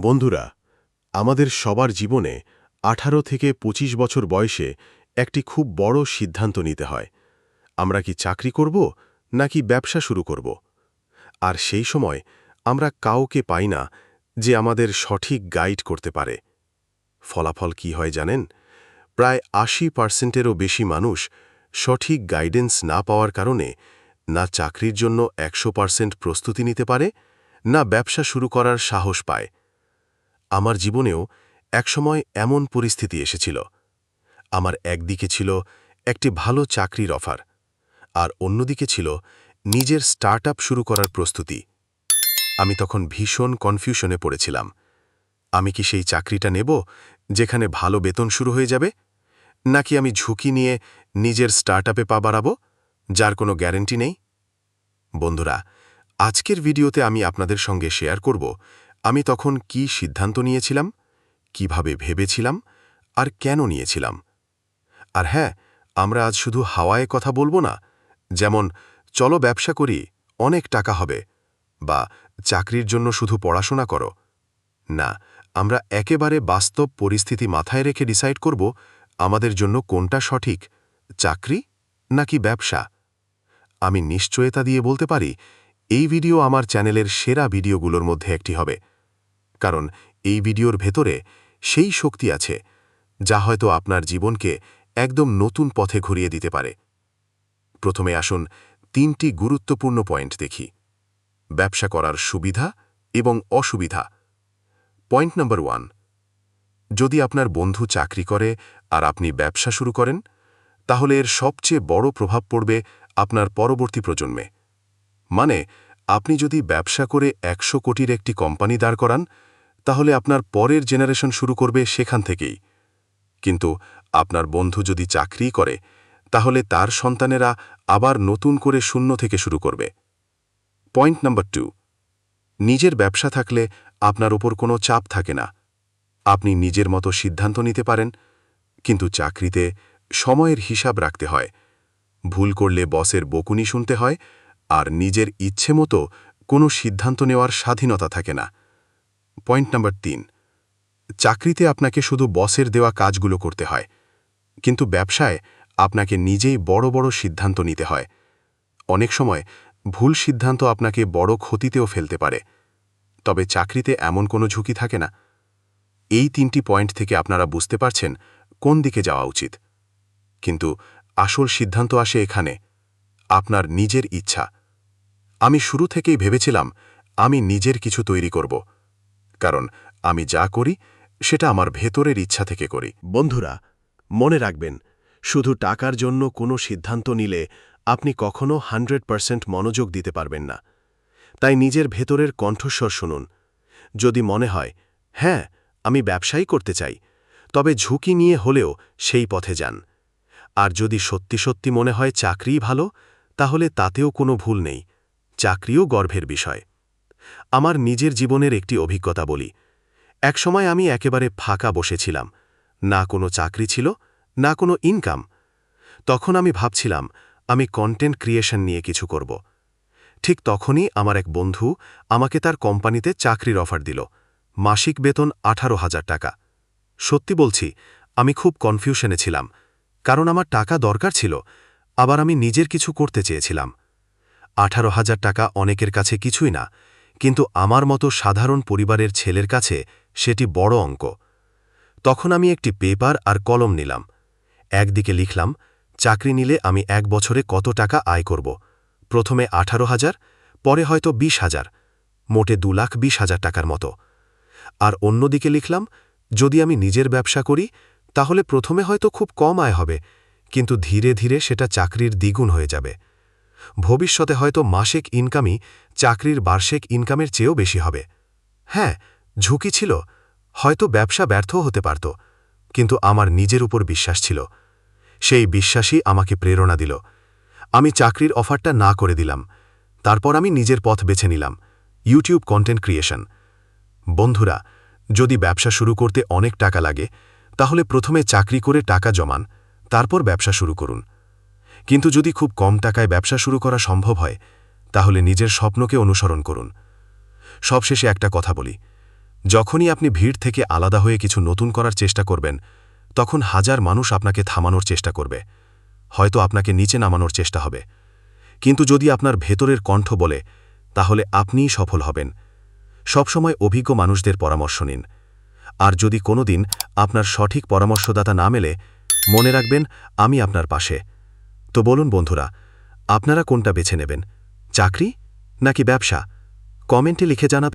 বন্ধুরা, আমাদের সবার জীবনে ১৮ থেকে ২৫ বছর বয়সে একটি খুব বড় সিদ্ধান্ত নিতে হয়। আমরা কি চাকরি করব, নাকি ব্যবসা শুরু করব? আর সেই সময় আমরা কাউকে পাই না যে আমাদের সঠিক গাইড করতে পারে। ফলাফল কি হয় জানেন? প্রায় আশি পার্সেন্টেরও বেশি মানুষ সঠিক গাইডেন্স না পাওয়ার কারণে না চাকরির জন্য একশো পার্সেন্ট প্রস্তুতি নিতে পারে, না ব্যবসা শুরু করার সাহস পায়। আমার জীবনেও একসময় এমন পরিস্থিতি এসেছিল। আমার একদিকে ছিল একটি ভালো চাকরির অফার, আর অন্যদিকে ছিল নিজের স্টার্ট শুরু করার প্রস্তুতি। আমি তখন ভীষণ কনফিউশনে পড়েছিলাম। আমি কি সেই চাকরিটা নেব যেখানে ভালো বেতন শুরু হয়ে যাবে, নাকি আমি ঝুঁকি নিয়ে নিজের স্টার্ট আপে পা বাড়াবো, যার কোনো গ্যারেন্টি নেই? বন্ধুরা, আজকের ভিডিওতে আমি আপনাদের সঙ্গে শেয়ার করব আমি তখন কি সিদ্ধান্ত নিয়েছিলাম? কীভাবে ভেবেছিলাম? আর কেন নিয়েছিলাম? আর হ্যাঁ আমরা আজ শুধু হাওয়ায় কথা বলব না, যেমন, চলো ব্যবসা করি, অনেক টাকা হবে, বা চাকরির জন্য শুধু পড়াশোনা করো। না, আমরা একেবারে বাস্তব পরিস্থিতি মাথায় রেখে ডিসাইড করব আমাদের জন্য কোনটা সঠিক, চাকরি নাকি ব্যবসা। আমি নিশ্চয়তা দিয়ে বলতে পারি, এই ভিডিও আমার চ্যানেলের সেরা ভিডিওগুলোর মধ্যে একটি হবে। কারণ এই ভিডিওর ভেতরে সেই শক্তি আছে, যা হয়তো আপনার জীবনকে একদম নতুন পথে ঘুরিয়ে দিতে পারে। প্রথমে আসুন তিনটি গুরুত্বপূর্ণ পয়েন্ট দেখি। ব্যবসা করার সুবিধা এবং অসুবিধা। পয়েন্ট নম্বর ওয়ান, যদি আপনার বন্ধু চাকরি করে আর আপনি ব্যবসা শুরু করেন, তাহলে এর সবচেয়ে বড় প্রভাব পড়বে আপনার পরবর্তী প্রজন্মে। মানে আপনি যদি ব্যবসা করে একশো কোটির একটি কোম্পানি দাঁড় করান তাহলে আপনার পরের জেনারেশন শুরু করবে সেখান থেকেই। কিন্তু আপনার বন্ধু যদি চাকরি করে, তাহলে তার সন্তানেরা আবার নতুন করে শূন্য থেকে শুরু করবে। পয়েন্ট নাম্বার টু, নিজের ব্যবসা থাকলে আপনার ওপর কোনো চাপ থাকে না। আপনি নিজের মতো সিদ্ধান্ত নিতে পারেন, কিন্তু চাকরিতে সময়ের হিসাব রাখতে হয়। ভুল করলে বসের বকুনি শুনতে হয়, আর নিজের ইচ্ছে মতো কোনো সিদ্ধান্ত নেওয়ার স্বাধীনতা থাকে না। পয়েন্ট নাম্বার তিন, চাকরিতে আপনাকে শুধু বসের দেওয়া কাজগুলো করতে হয়, কিন্তু ব্যবসায় আপনাকে নিজেই বড় বড় সিদ্ধান্ত নিতে হয়। অনেক সময় ভুল সিদ্ধান্ত আপনাকে বড় ক্ষতিতেও ফেলতে পারে, তবে চাকরিতে এমন কোনো ঝুঁকি থাকে না। এই তিনটি পয়েন্ট থেকে আপনারা বুঝতে পারছেন কোন দিকে যাওয়া উচিত। কিন্তু আসল সিদ্ধান্ত আসে এখানে, আপনার নিজের ইচ্ছা। আমি শুরু থেকেই ভেবেছিলাম আমি নিজের কিছু তৈরি করব কারণ আমি যা করি, সেটা আমার ভেতরের ইচ্ছা থেকে করি। বন্ধুরা, মনে রাখবেন, শুধু টাকার জন্য কোনো সিদ্ধান্ত নিলে আপনি কখনো হান্ড্রেড পারসেন্ট মনোযোগ দিতে পারবেন না। তাই নিজের ভেতরের কণ্ঠস্বর শুনুন। যদি মনে হয় হ্যাঁ আমি ব্যবসায়ী করতে চাই তবে ঝুঁকি নিয়ে হলেও সেই পথে যান। আর যদি সত্যি সত্যি মনে হয় চাকরিই ভালো, তাহলে তাতেও কোনো ভুল নেই। চাকরিও গর্ভের বিষয়। আমার নিজের জীবনের একটি অভিজ্ঞতা বলি। একসময় আমি একেবারে ফাঁকা বসেছিলাম। না কোনো চাকরি ছিল, না কোনো ইনকাম তখন আমি ভাবছিলাম, আমি কন্টেন্ট ক্রিয়েশন নিয়ে কিছু করব। ঠিক তখনই আমার এক বন্ধু আমাকে তার কোম্পানিতে চাকরির অফার দিল। মাসিক বেতন আঠারো হাজার টাকা। সত্যি বলছি, আমি খুব কনফিউশনে ছিলাম। কারণ আমার টাকা দরকার ছিল, আবার আমি নিজের কিছু করতে চেয়েছিলাম। আঠারো হাজার টাকা অনেকের কাছে কিছুই না। কিন্তু আমার মতো সাধারণ পরিবারের ছেলের কাছে সেটি বড় অঙ্ক। তখন আমি একটি পেপার আর কলম নিলাম। একদিকে লিখলাম, চাকরি নিলে আমি এক বছরে কত টাকা আয় করব? প্রথমে আঠারো হাজার, পরে হয়তো বিশ হাজার, মোটে দু লাখ বিশ হাজার টাকার মতো। আর অন্যদিকে লিখলাম, যদি আমি নিজের ব্যবসা করি, তাহলে প্রথমে হয়তো খুব কম আয় হবে, কিন্তু ধীরে ধীরে সেটা চাকরির দ্বিগুণ হয়ে যাবে। ভবিষ্যতে হয়তো মাসিক ইনকামই চাকরির বার্ষিক ইনকামের চেয়েও বেশি হবে। হ্যাঁ ঝুঁকি ছিল, হয়তো ব্যবসা ব্যর্থ হতে পারত, কিন্তু আমার নিজের উপর বিশ্বাস ছিল। সেই বিশ্বাসই আমাকে প্রেরণা দিল। আমি চাকরির অফারটা না করে দিলাম। তারপর আমি নিজের পথ বেছে নিলাম। YouTube content creation. বন্ধুরা, যদি ব্যবসা শুরু করতে অনেক টাকা লাগে, তাহলে প্রথমে চাকরি করে টাকা জমান, তারপর ব্যবসা শুরু করুন। কিন্তু যদি খুব কম টাকায় ব্যবসা শুরু করা সম্ভব হয়, তাহলে নিজের স্বপ্নকে অনুসরণ করুন। সবশেষে একটা কথা বলি। যখনই আপনি ভিড় থেকে আলাদা হয়ে কিছু নতুন করার চেষ্টা করবেন, তখন হাজার মানুষ আপনাকে থামানোর চেষ্টা করবে। হয়তো আপনাকে নিচে নামানোর চেষ্টা হবে। কিন্তু যদি আপনার ভেতরের কণ্ঠ বলে, তাহলে আপনিই সফল হবেন। সবসময় অভিজ্ঞ মানুষদের পরামর্শ নিন। আর যদি কোনো দিন আপনার সঠিক পরামর্শদাতা না মেলে, মনে রাখবেন, আমি আপনার পাশে। তো বলুন বন্ধুরা আপনারা কোনটা বেছে নেবেন চাকরি নাকি ব্যবসা? কমেন্টে লিখে জানাবেন।